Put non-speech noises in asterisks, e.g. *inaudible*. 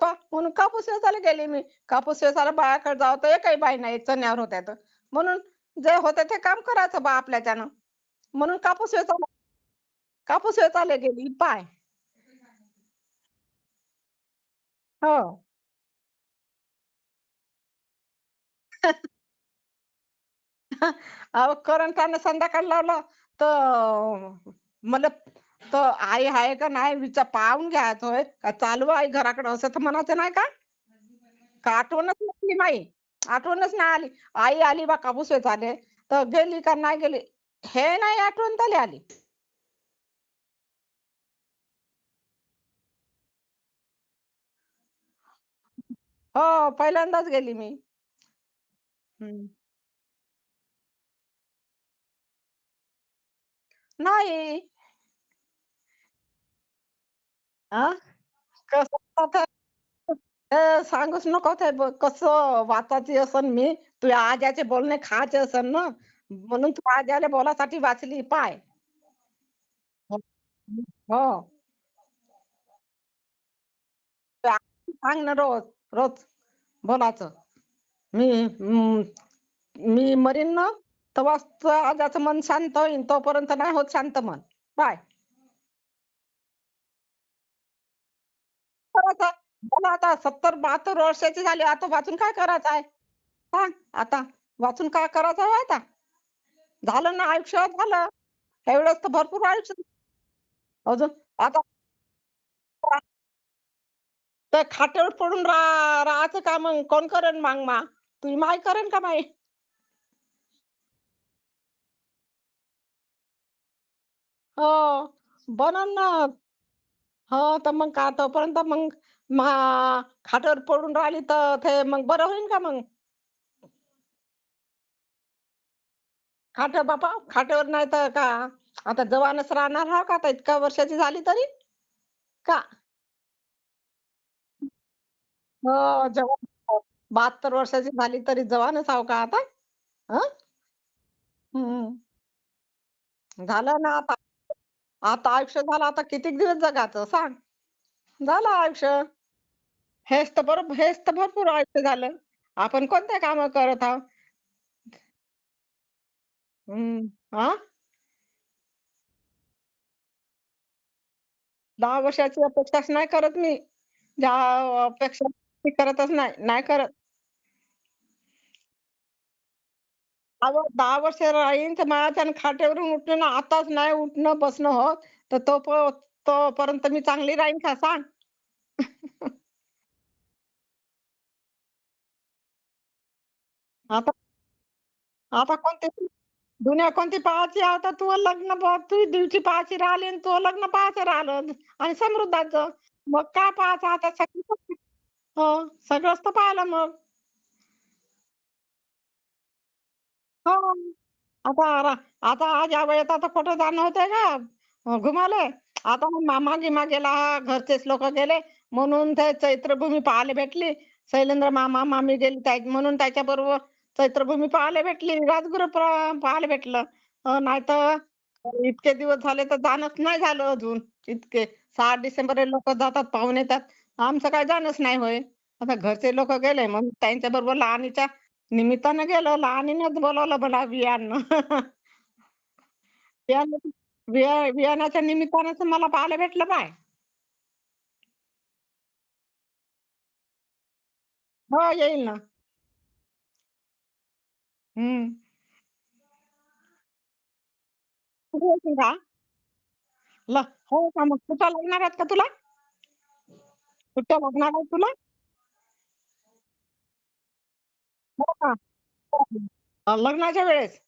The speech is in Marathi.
बा म्हणून कापूस वेचायला गेली मी. कापूस वेचायला बाळाकडे जावं तर एकही बाई नाही चण्यावर होत्या तर. म्हणून जे होते ते काम करायचं बा आपल्याच्यानं. म्हणून कापूस वेचायला कापूस वेचायला गेली पाय. हो. *laughs* अहो करंटानं संध्याकाळ लावलं तर मला तर आई आहे का नाही विचार पाहून घ्यायचोय का चालू आहे घराकडे? असं तर म्हणायचं नाही का? का आठवणच नसली माई. आठवणच नाही आली. आई आली बा कापूस आले तर गेली का नाही गेली? हे नाही आठवण तरी आली. हो पहिल्यांदाच गेली मी. हम्म. नाही. आ? कसं सांगूच नको ते ब- कसं वाचायची असन मी? तुझ्या आज्याचे बोलणे खायचे असन ना? म्हणून तू आज्याला बोलासाठी वाचली पाय. हो. हो. ते सांग ना रोज रोज बोलायचं. मी मी मरीन ना तेव्हाच आजाचं मन शांत होईन तोपर्यंत नाही होत शांत मन. पाय. करायचं मला आता सत्तर बहात्तर वर्षाची झाली आता वाचून काय करायचं आहे? सांग आता वाचून काय करायचं आहे आता? झालं ना आयुष्य झालं. एवढंच तर भरपूर आयुष्य. अजून आता ते खाट्यावर पडून रा राहायचं का मग? कोण करेन मग मा? तुझी माय करेन का माई? हो बनन ना हो तर मग का तोपर्यंत मग मा पडून राहिली तर ते मग बरं होईल का मग? खाट बापा खाट्यावर नाही तर का? आता जवानच राहणार हा का? आता इतक्या वर्षाची झाली तरी? का? हो जवान बहात्तर वर्षाची झाली तरी जवानच आहो का आता? हं? हम्म झालं ना आता. आता आयुष्य झालं आता किती दिवस जगायचं सांग. झालं आयुष्य. हेच तर बरोबर हेच तर भरपूर आयुष्य झालं. आपण कोणत्या काम करत आहोत? हम्म हा दहा वर्षाची अपेक्षाच नाही करत मी. ज्या अपेक्षा करतच नाही नाही करत. अगं दहा वर्ष राहीन तर माझ्या खाटेवरून उठणं आताच नाही उठणं बसणं होत. तर तो प- तोपर्यंत मी चांगली राहीन का सांग? *laughs* आता आता कोणते दुनिया कोणती पाहायची? आता तू लग्न ब- तू दिवशी पाहायची राहिली आणि तू लग्न पाहायचं राहिलं. आणि समृद्धाचं. मग काय पाहायचं? आता सगळं हो सगळंच तर पाहिलं मग. हो. आता आता आज या वेळेत आता कुठं जाणं होतंय का घुमाले. आता मामा गिमा गेला घरचेच लोक गेले. म्हणून ते चैत्रभूमी पाहायला भेटली. शैलेंद्र मामा मामी गेली म्हणून त्याच्या बरोबर चैत्रभूमी पाहायला भेटली. राजगुरु पाहायला भेटलं. नाहीतर नाही तर इतके दिवस झाले तर जाणंच नाही झालं अजून. इतके सहा डिसेंबर लोक जातात पाहून येतात. आमचं काय जाणंच नाही होय. आता घरचे लोक गेले म्हणून त्यांच्या बरोबर लहानीच्या निमित्तानं गेलो लहानीनच बोलवलं मला वियांना वियान *laughs* विया वियानाच्या निमित्तानं मला पाहायला भेटलं बाय. हो येईल ना. हम्म. कुठे येशील का ल हो का मग कुठं लागणार आहेत का तुला? कुठं लागणार आहे तुला? अं, लग्नाच्या वेळेस